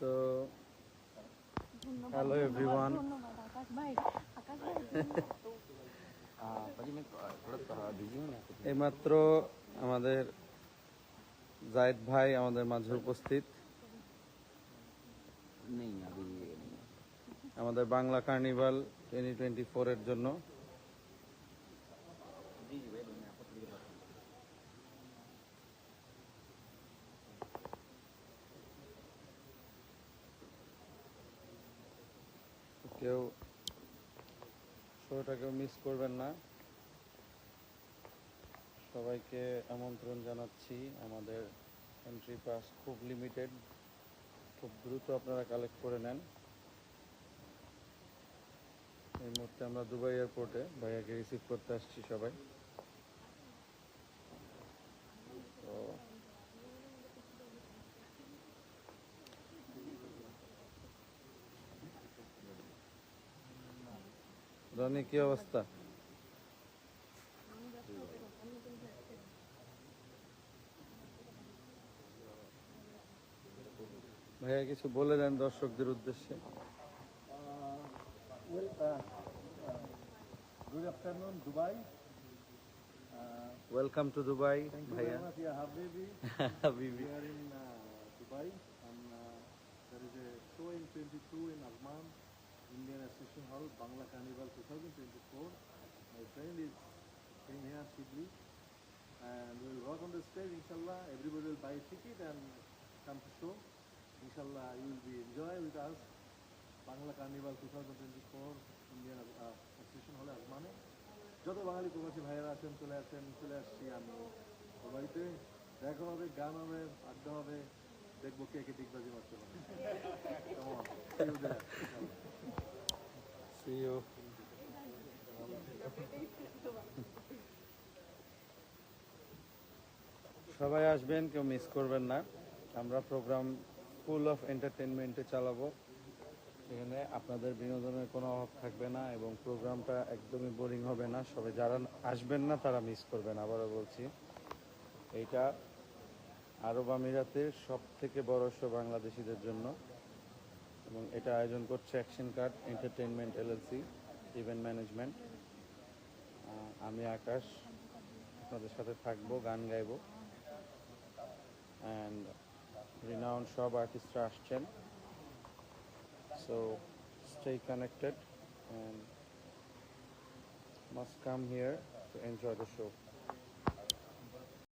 তো hello everyone. এইমাত্র আমাদের জায়দ ভাই আমাদের মাঝে উপস্থিত। আমাদের বাংলা কার্নিভাল টোয়েন্টি টোয়েন্টি ফোরের জন্য। কেউ শোটা কেউ মিস করবেন না। সবাইকে আমন্ত্রণ জানাচ্ছি। আমাদের এন্ট্রি পাস খুব লিমিটেড খুব দ্রুত আপনারা কালেক্ট করে নেন। এই মুহূর্তে আমরা দুবাই এয়ারপোর্টে ভাইয়াকে রিসিভ করতে আসছি সবাই। রনি কি অবস্থা ভাইয়া কিছু বলে দেন দর্শকদের উদ্দেশ্যে uh, uh, good Dubai. Uh, welcome to Dubai ভাইয়া. হাবিবি uh, Dubai, and uh, there is a show in 22 in Azman, Indian Association Hall, Bangla Carnival 2024. My friend is came here, Shibli, and we will walk on the stage. Inshallah, everybody will buy a ticket and come to show. Inshallah, you will be enjoy with us. Bangla carnival two thousand twenty four Indian association হলে যত বাঙালি প্রবাসী ভাইয়েরা আছেন চলে আসেন চলে আসছি আমি সবাইতে দেখা হবে গান হবে আড্ডা হবে দেখব কে কে টিকবাজি মারতে পারে Come on, see you there. See you. সবাই আসবেন, কেউ মিস করবেন না। আমরা প্রোগ্রাম ফুল অফ এন্টারটেনমেন্টে চালাবো। সেখানে আপনাদের বিনোদনের কোনো অভাব থাকবে না এবং প্রোগ্রামটা একদমই বোরিং হবে না। সবাই যারা আসবেন না, তারা মিস করবেন, আবারও বলছি। এইটা আরব আমিরাতের সব থেকে বড় শো বাংলাদেশিদের জন্য। এবং এটা আয়োজন করছে action card entertainment LLC, event management. আমি আকাশ, আপনাদের সাথে থাকব, গান গাইবো। অ্যান্ড রিনাউন্ড সব আর্টিস্টরা আসছেন। So stay connected and must come here to enjoy the show